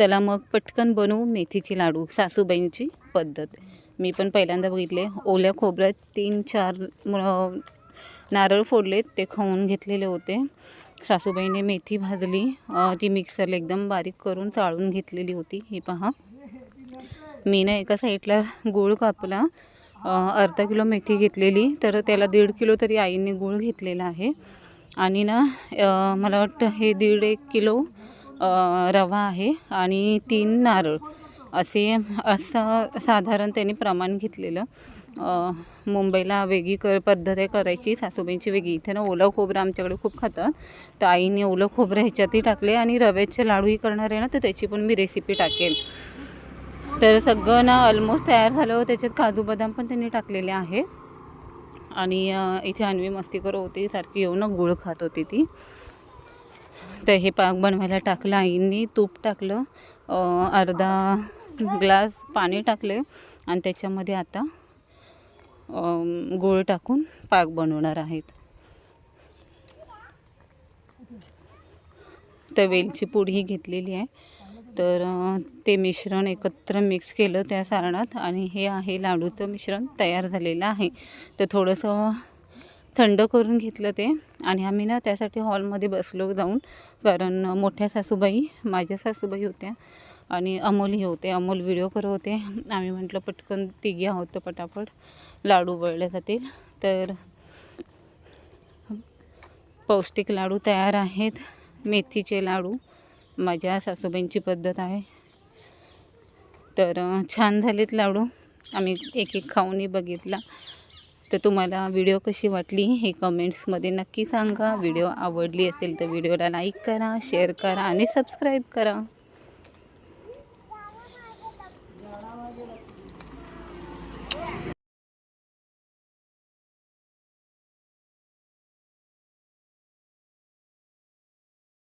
चला मग पटकन बनवू मेथीची लाडू सासूबाईंची पद्धत. मी पण पहिल्यांदा बघितले. ओल्या खोबऱ्यात तीन चार नारळ फोडलेत ते खाऊन घेतलेले होते. सासूबाईने मेथी भाजली. ती मिक्सरला एकदम बारीक करून चाळून घेतलेली होती. ही पहा. मी ना एका साईडला गूळ कापला. अर्धा किलो मेथी घेतलेली. तर त्याला दीड किलो तरी आईने गूळ घेतलेला आहे. आणि ना मला वाटतं हे दीड एक किलो रवा आहे आणि तीन नारळ. असे असं साधारण त्यांनी प्रमाण घेतलेलं. मुंबईला वेगळी कर पद्धत आहे करायची सासूबाईंची वेगळी. इथे ना ओलं खोबरं आमच्याकडे खूप खातात. तर आईने ओलं खोबरं ह्याच्यातही टाकले आणि रव्याचे लाडूही करणार आहे ना तर त्याची पण मी रेसिपी टाकेल तर सगळं ना ऑलमोस्ट तयार झालं त्याच्यात काजू बदाम पण त्यांनी टाकलेले आहे आणि इथे अन्वी मस्ती करत होती सारखी येऊन ना गुळ खात होती ती. तर हे पाक बनवायला टाकलं आईंनी तूप टाकलं अर्धा ग्लास पाणी टाकले आणि त्याच्यामध्ये आता गूळ टाकून पाक बनवणार आहेत. तर वेलची पूडही घेतलेली आहे. तर ते मिश्रण एकत्र मिक्स केलं त्या सारणात आणि हे आहे लाडूचं मिश्रण तयार झालेलं आहे. तर थोडंसं थंड करून घेतलं ते. आणि आम्ही ना त्यासाठी हॉलमध्ये बसलो जाऊन. कारण मोठ्या सासूबाई माझ्या सासूबाई होत्या आणि अमोलही होते. अमोल व्हिडिओ करत होते. आम्ही म्हटलं पटकन तिघी आहोत तर पटापट लाडू वळले जातील. तर पौष्टिक लाडू तयार आहेत. मेथीचे लाडू माझ्या सासूबाईंची पद्धत आहे. तर छान झालेत लाडू. आम्ही एक एक खाऊनही बघितला. तर तुम्हाला व्हिडिओ कशी वाटली हे कमेंट्समध्ये नक्की सांगा. व्हिडिओ आवडली असेल तर व्हिडिओला लाईक करा शेअर करा आणि सबस्क्राईब करा.